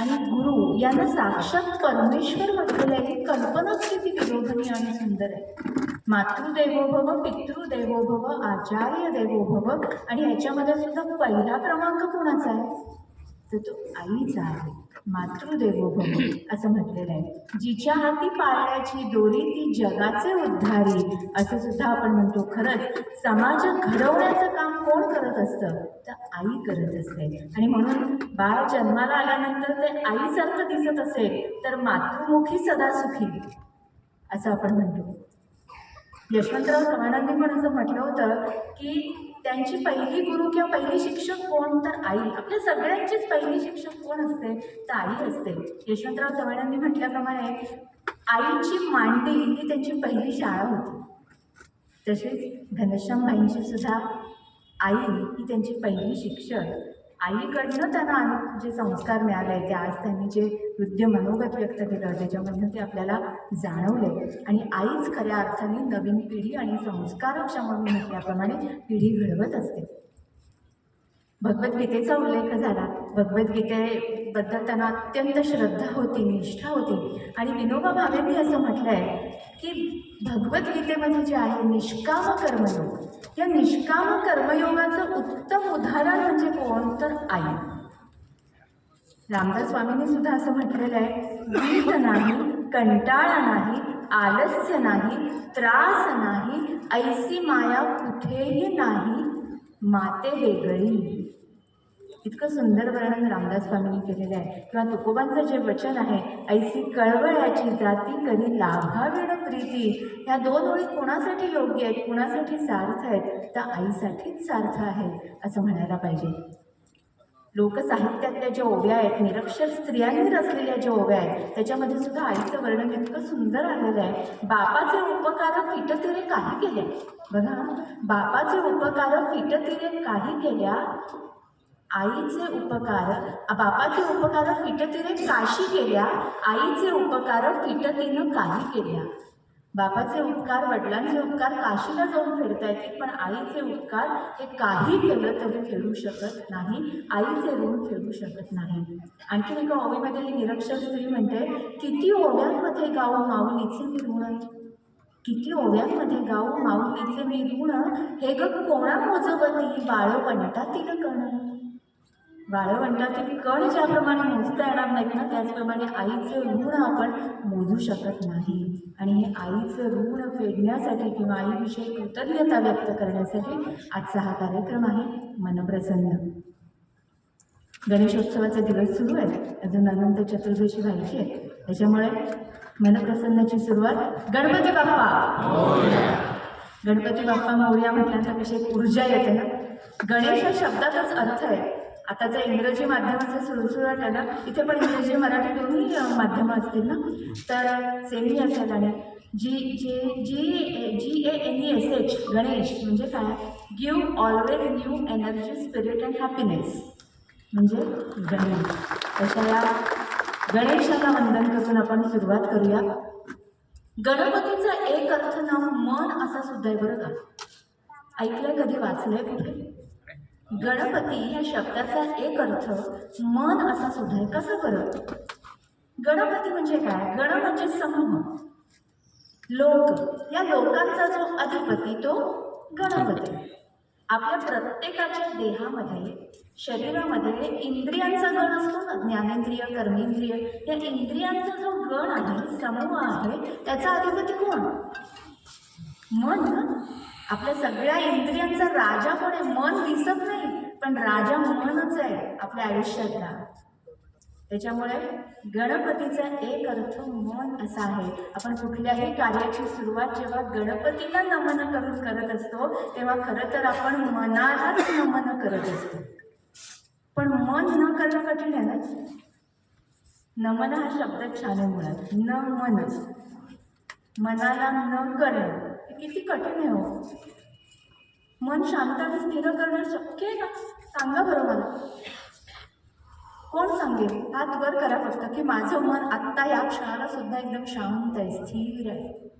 आणि गुरु यांना साक्षात परमेश्वर म्हटलेलं आहे. ही कल्पनाच किती विरोधनी आणि सुंदर आहे. मातृदेवो भव पितृदेवो भव आचार्य देवो भव आणि ह्याच्यामध्ये सुद्धा पहिला क्रमांक कोणाचा आहे? तर तो आईचा आहे. मातृदेवो भव असं म्हटलेलं आहे. जिच्या हाती पाळण्याची दोरी ती जगाचे उद्धारी असं सुद्धा आपण म्हणतो. खरंच समाज घडवण्याचं काम कोण करत असतं? तर आई करत असते. आणि म्हणून बाळ जन्माला आल्यानंतर ते आईसारखं दिसत असेल तर मातृमुखी सदा सुखी असं आपण म्हणतो. यशवंतराव चव्हाणांनी पण असं म्हटलं होतं की त्यांची पहिली गुरु किंवा पहिली शिक्षक कोण तर आई. आपल्या सगळ्यांचीच पहिली शिक्षक कोण असते? तर आई असते. यशवंतराव चव्हाणांनी म्हटल्याप्रमाणे आईची मांडी ही त्यांची पहिली शाळा होती. तसेच घनश्यामबाईंची सुद्धा आई ही त्यांची पहिली शिक्षक. आईकडनं त्यांना जे संस्कार मिळाले ते आज त्यांनी जे हृदय मनोगत व्यक्त केलं त्याच्यामधनं ते आपल्याला जाणवले. आणि आईच खऱ्या अर्थाने नवीन पिढी आणि संस्कारक्षम मी म्हटल्याप्रमाणे पिढी घडवत असते. भगवद्गीतेचा उल्लेख झाला. भगवद्गीतेबद्दल त्यांना अत्यंत श्रद्धा होती निष्ठा होती. आणि विनोबा भावेंनी असं म्हटलं आहे की भगवद्गीतेमध्ये जे आहे निष्काम कर्मयोग. या निष्काम कर्मयोगाचं उत्तम उदाहरण म्हणजे कोण तर आई. रामदास स्वामींनी सुद्धा असं म्हटलेलं आहे वीट नाही कंटाळा नाही आलस्य नाही त्रास नाही ऐसी माया कुठेही नाही माते वेगळी. इतकं सुंदर वर्णन रामदास स्वामींनी केलेलं आहे. किंवा तुकोबांचं जे वचन आहे ऐसी कळवळ्याची जाती कधी लाभावेण प्रीती. ह्या दोन ओळी कुणासाठी योग्य आहेत? कुणासाठी सार्थ आहेत? तर आईसाठीच सार्थ आहेत असं म्हणायला पाहिजे. लोकसाहित्यातल्या ज्या ओव्या आहेत निरक्षर स्त्रियांनी रचलेल्या ज्या ओव्या आहेत त्याच्यामध्ये सुद्धा आईचं वर्णन इतकं सुंदर आलेलं आहे. बापाचे उपकार फिटतिरे काही केले. बघा बापाचे उपकार फिटतिरे काही केल्या आईचे उपकार बापाचे उपकार फिटतीने काशी केल्या आईचे उपकार फिटतीनं काही केल्या. बापाचे उपकार वडिलांचे उपकार काशीला जाऊन फेडता येतील पण आईचे उपकार हे काही केलं तरी फेडू शकत नाही आईचे ऋण फेडू शकत नाही. आणखीन एका ओवीमध्ये ही निरक्षर स्त्री म्हणते किती ओव्यांमध्ये गाव माऊलीचे मी ऋण? किती ओव्यांमध्ये गाव माऊलीचे मी ऋण? हे ग कोणा मोजवती तिनं कण? वाळवंटातील कण ज्याप्रमाणे मोजता येणार नाहीत ना त्याचप्रमाणे आईचं ऋण आपण मोजू शकत नाही. आणि हे आईचं ऋण फेडण्यासाठी किंवा आईविषयी कृतज्ञता व्यक्त करण्यासाठी आजचा हा कार्यक्रम आहे मनप्रसन्न. गणेशोत्सवाचे दिवस सुरू आहेत. अजून अनंत चतुर्दशी व्हायची आहे. त्याच्यामुळे मनप्रसन्नाची सुरुवात गणपती बाप्पा. गणपती बाप्पा मौर्या म्हटल्यानंतर कशी एक ऊर्जा येते ना? गणेश या शब्दातच अर्थ आहे. आता जर इंग्रजी माध्यमाचं सुळसुळाट आहे इथे पण इंग्रजी मराठी दोन्ही माध्यमं असतील ना? तर सेमी असेल आणि G G G G A N E S H Ganesh म्हणजे काय? Give always new energy spirit and happiness म्हणजे गणेश. तशा या गणेशाला वंदन करून आपण सुरुवात करूया. गणपतीचा एक अर्थ ना मन असा सुद्धा आहे बरं का? ऐकलंय कधी? वाचलंय कुठे? गणपती या शब्दाचा एक अर्थ मन असा सुद्धा कसा कसं बरं गणपती म्हणजे काय? गण म्हणजे समूह. लोक. या लोकांचा जो अधिपती तो गणपती. आपल्या प्रत्येकाच्या देहामध्ये शरीरामध्ये इंद्रियांचा गण असतो ना? ज्ञानेंद्रिय कर्मेंद्रिय. या इंद्रियांचा जो गण आहे समूह आहे त्याचा अधिपती कोण? मन. आपल्या सगळ्या इंद्रियांचा राजा कोण? आहे मन दिसत नाही. पण राजा मनच आहे आपल्या आयुष्यातला त्याच्यामुळे गणपतीचा एक अर्थ मन असा आहे. आपण कुठल्याही कार्याची सुरुवात जेव्हा गणपतीला नमन करून करत असतो तेव्हा खरं तर आपण मनालाच नमन करत असतो. पण मन न करणं कठीण आहे ना? नमन हा शब्द छान आहे मुळात. न मन मनाला न करणं. किती कठीण आहे हो. मन शांत आणि स्थिर करणं शक्य आहे का? सांगा बरं मला. कोण सांगेल? हात वर करा फक्त की माझं मन आत्ता या क्षणाला सुद्धा एकदम शांत आहे स्थिर आहे.